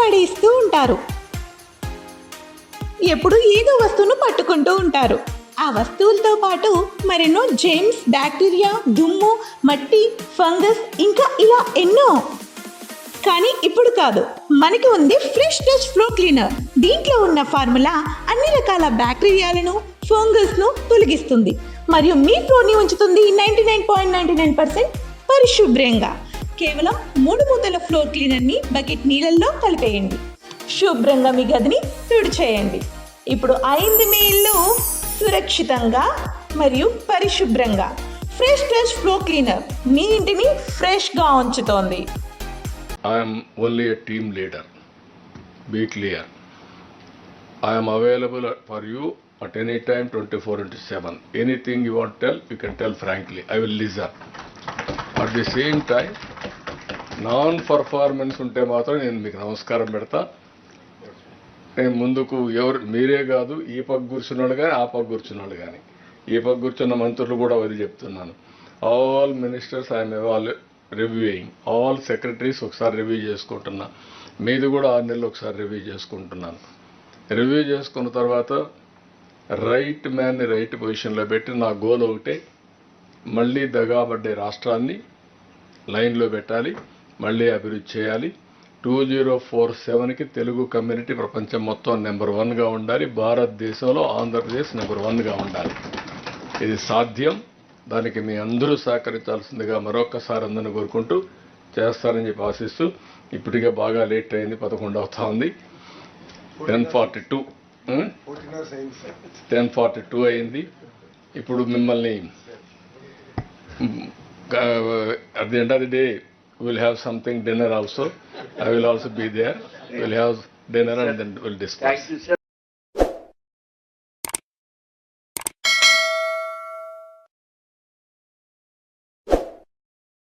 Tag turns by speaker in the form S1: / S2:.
S1: పడేస్తూ ఉంటారు. ఎప్పుడు ఏదో వస్తువును పట్టుకుంటూ ఉంటారు. ఆ వస్తువులతో పాటు మరెన్నో జెమ్స్ బ్యాక్టీరియా దుమ్ము మట్టి ఫంగస్ ఇంకా ఇలా ఎన్నో. కానీ ఇప్పుడు కాదు. మనకి ఉంది ఫ్రెష్ టచ్ ఫ్లో క్లీనర్ దీంట్లో ఉన్న ఫార్ములా అన్ని రకాల బ్యాక్టీరియాలను ఫంగస్ను తొలగిస్తుంది. మరియు మీ ఫ్లోర్ని ఉంచుతుంది ninety nine point ninety nine percent పరిశుభ్రంగా. కేవలం మూడు మూతల ఫ్లోర్ క్లీనర్ని బకెట్ నీళ్ళల్లో కలిపేయండి. శుభ్రంగా మీ గదిని తుడిచేయండి ఇప్పుడు ఐదు మీళ్ళు సురక్షితంగా మరియు పరిశుభ్రంగా ఫ్రెష్ ఫ్రెష్ ఫ్లో క్లీనర్ మీ ఇంటిని ఫ్రెష్గా ఉంచుతోంది.
S2: I'm only team leader be clear I'm available for you at any time twenty four into seven anything you want tell you can tell frankly I will leisure at the same time non performance ఉంటే మాత్రం నేను మీకు నమస్కారం పెడతా. నేను ముందుకు ఎవరు మీరే కాదు ఈ పక్క కూర్చున్నాడు కానీ ఆ పక్క కూర్చున్నాడు కానీ. ఈ పక్క కూర్చున్న మంత్రులు కూడా వదిలి చెప్తున్నాను. All ministers I'm all reviewing all secretaries ఒకసారి రివ్యూ చేసుకుంటున్నా. మీది కూడా ఆరు నెలలు ఒకసారి రివ్యూ చేసుకుంటున్నాను. రివ్యూ చేసుకున్న తర్వాత రైట్ మ్యాన్ని రైట్ పొజిషన్లో పెట్టి నా గోల్ ఒకటే మళ్ళీ దగాబడ్డే రాష్ట్రాన్ని లైన్లో పెట్టాలి. మళ్ళీ అభివృద్ధి చేయాలి. టూ జీరో ఫోర్ సెవెన్కి తెలుగు కమ్యూనిటీ ప్రపంచం మొత్తం నెంబర్ వన్గా ఉండాలి. భారతదేశంలో ఆంధ్రప్రదేశ్ నెంబర్ వన్గా ఉండాలి. ఇది సాధ్యం. దానికి మీ అందరూ సహకరించాల్సిందిగా మరొక్కసారి అందరిని కోరుకుంటూ చేస్తారని చెప్పి ఆశిస్తూ ఇప్పటికే బాగా లేట్ అయింది పదకొండు అవుతా ఉంది. Ten forty two ten forty two అయింది. ఇప్పుడు మిమ్మల్ని at the end of the day, we'll have something dinner also. I will also be there. We'll have dinner and then we'll discuss.
S3: Thank you, sir.